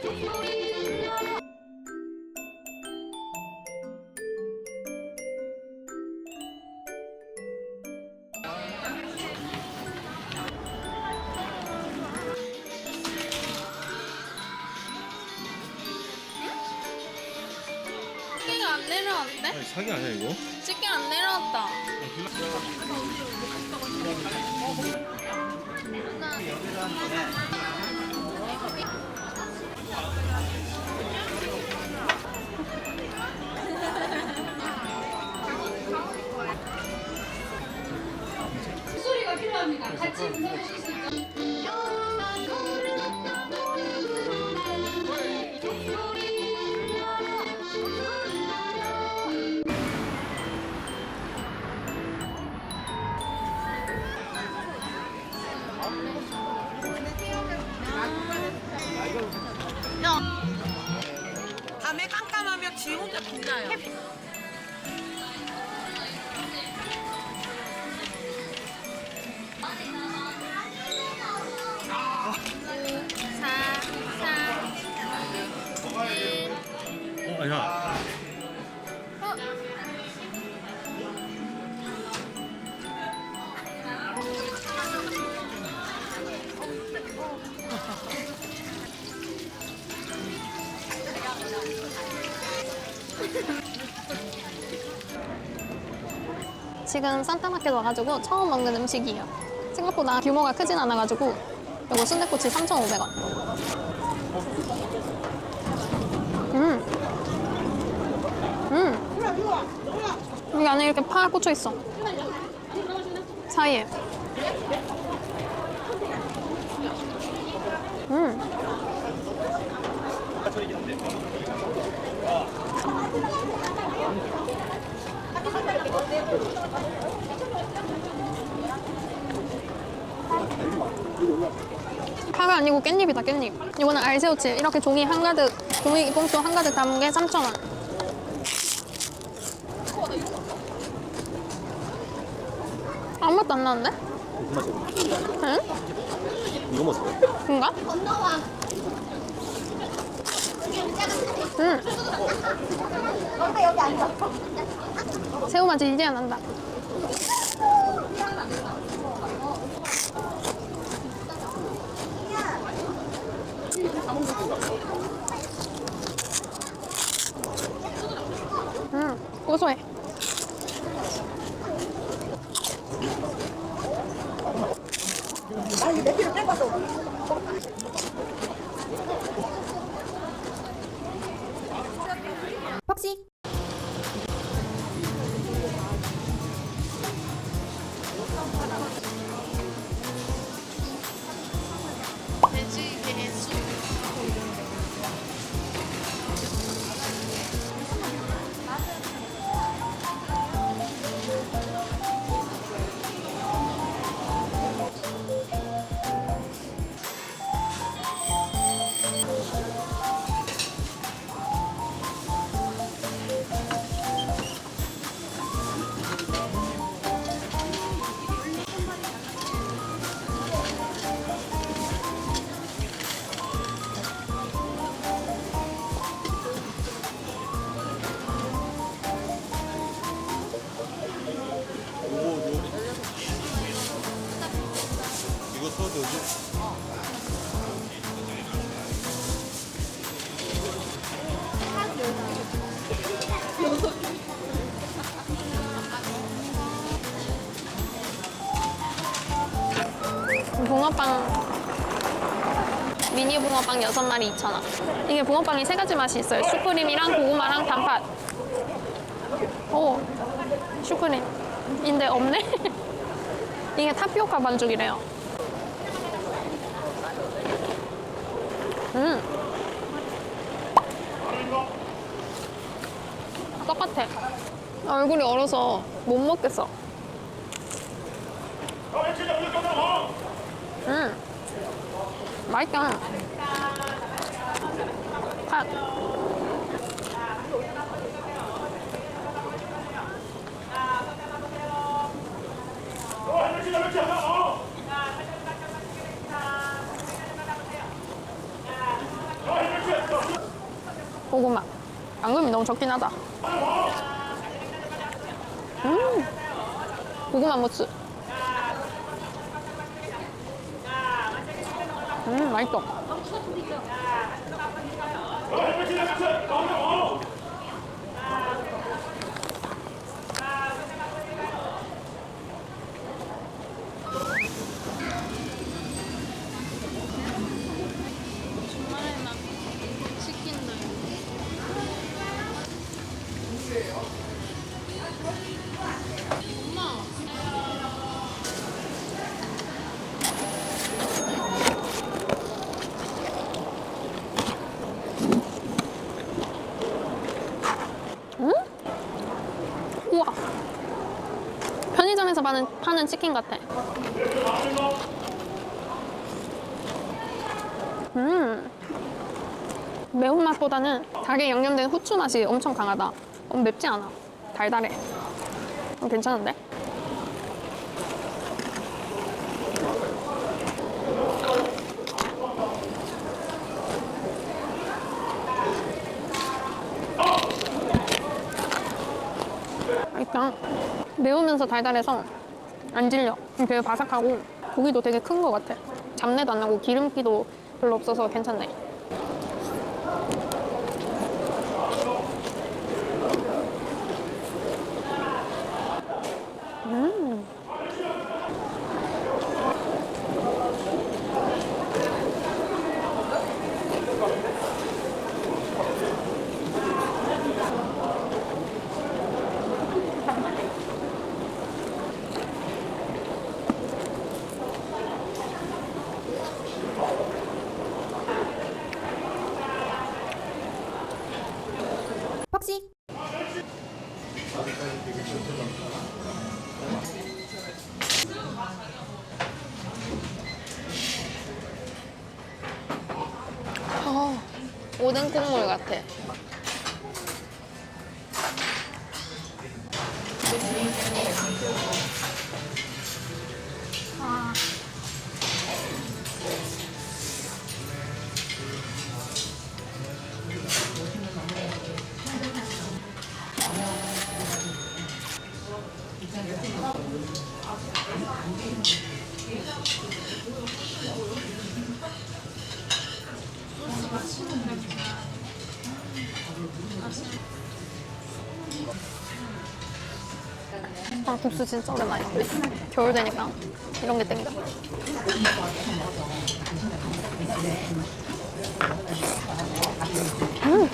집게가 안 내려왔대? 아니 사기 아니야 이거? 집게 안 내려왔다. 소리가 필요합니다. 같이 분석하실 수 있죠? Hep 지금 산타마켓 와가지고 처음 먹는 음식이에요. 생각보다 규모가 크진 않아가지고 이거 순대꼬치 3,500원. 음. 음. 여기 안에 이렇게 파 꽂혀 있어. 사이에. 음. 파가 아니고 깻잎이다 깻잎. 이거는 알새우칩. 이렇게 종이 한가득, 종이 봉투 한가득 담은 게 3,000원. 아무 맛도 안 나는데? 응? 이거 먹어 그런가? 응. 새우 맛이 이제야 난다. 음, 고소해. 이거 붕어빵 6마리 2,000원. 이게 붕어빵이 세 가지 맛이 있어요. 슈크림이랑 고구마랑 단팥. 오 슈크림 인데 없네? 이게 타피오카 반죽이래요. 음. 똑같아. 얼굴이 얼어서 못 먹겠어. 음, 맛있다. 팥. 고구마. 앙금이 너무 적긴 하다. 음, 고구마 무스. 음, 맛있어. Oh, I'm going to get out of here. 파는, 치킨 같아. 음. 매운맛보다는 닭에 양념된 후추 맛이 엄청 강하다. 어, 맵지 않아. 달달해. 어, 괜찮은데? 일단 매우면서 달달해서 안 질려. 되게 바삭하고 고기도 되게 큰 것 같아. 잡내도 안 나고 기름기도 별로 없어서 괜찮네. 음. 어, 오뎅 국물 같아. 국수 진짜 오랜만에 먹네. 겨울 되니까 이런 게 땡겨. 음.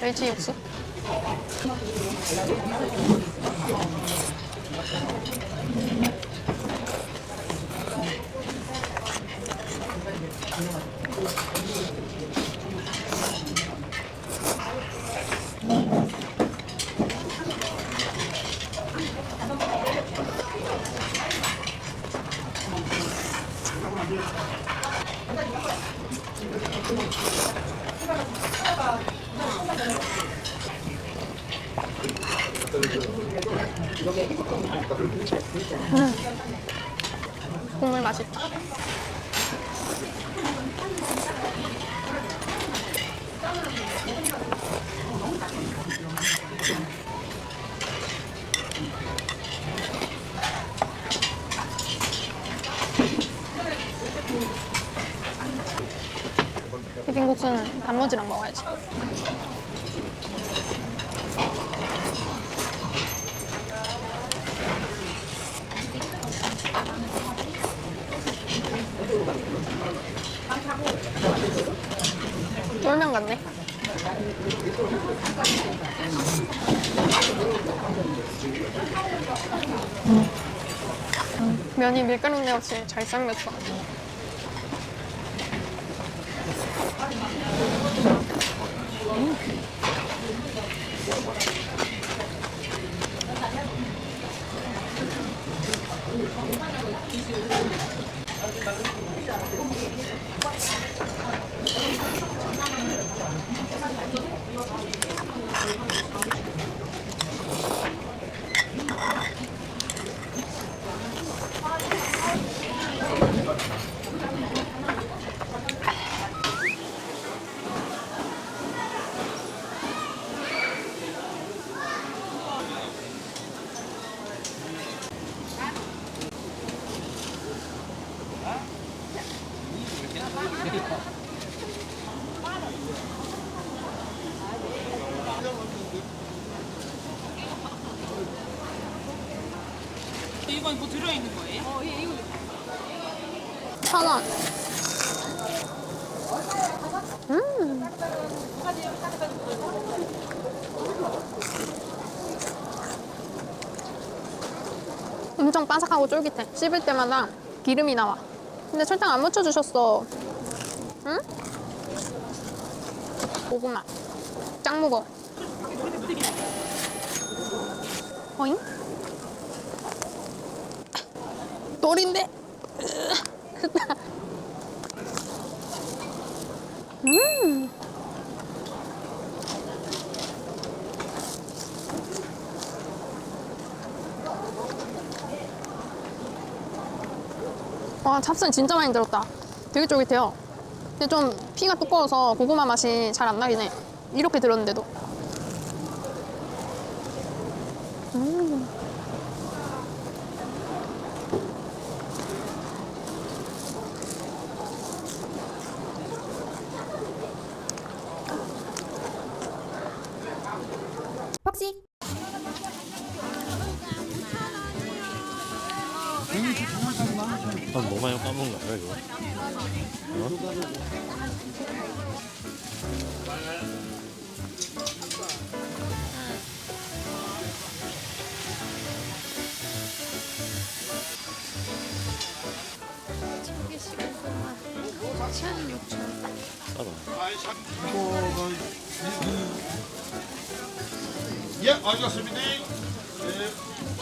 멸치 육수? 비빔국수는 단무지랑 먹어야지. 쫄면 같네. 면이 밀가루인데 역시 잘 삶겼어. 음. 이건 뭐 들어있는 거예요? 어, 예, 이거. 천 원. 음. 엄청 바삭하고 쫄깃해. 씹을 때마다 기름이 나와. 근데 설탕 안 묻혀주셨어. 응? 고구마. 짱 무거. 어잉? 돌인데? 음. 와, 찹쌀 진짜 많이 들었다. 되게 쫄깃해요. 근데 좀 피가 두꺼워서 고구마 맛이 잘 안 나긴 해. 이렇게 들었는데도. 아, 뭐 많이 까먹은 거야 이거? 싸다. 예, 알겠습니다. 예.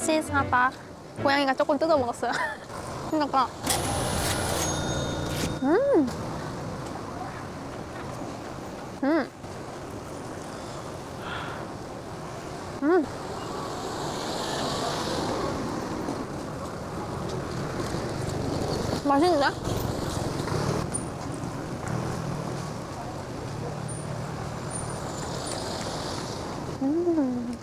시사바. 고양이가 조금 뜯어 먹었어요. 그러니까. 음. 음. 음. 맛있는데? 음.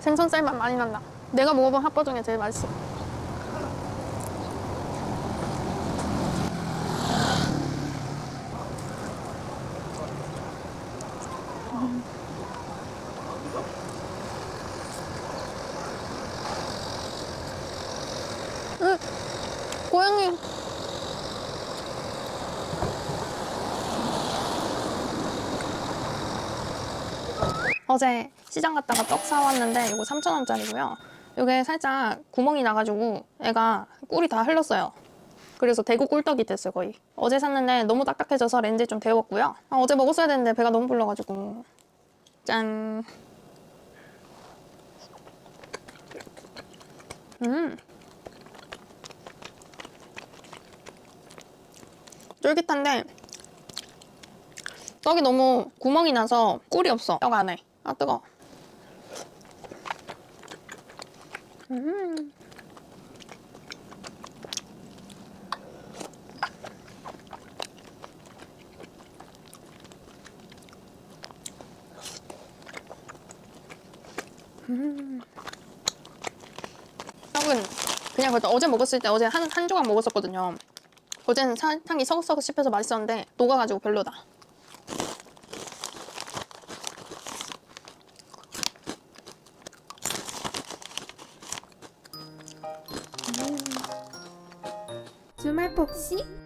생선살 맛 많이 난다. 내가 먹어본 핫바 중에 제일 맛있어. 음. 음, 고양이. 어제 시장 갔다가 떡 사왔는데 이거 3,000원짜리고요. 이게 살짝 구멍이 나가지고 애가 꿀이 다 흘렀어요. 그래서 대구 꿀떡이 됐어요 거의. 어제 샀는데 너무 딱딱해져서 렌즈에 좀 데웠고요. 아, 어제 먹었어야 되는데 배가 너무 불러가지고 짠. 음. 쫄깃한데 떡이 너무 구멍이 나서 꿀이 없어 떡 안에 아 뜨거 음. 음. 떡은 그냥 그때 어제 먹었을 때 어제 한, 한 조각 먹었었거든요 어제는 설탕이 서걱서걱 씹혀서 맛있었는데 녹아가지고 별로다 주말 복시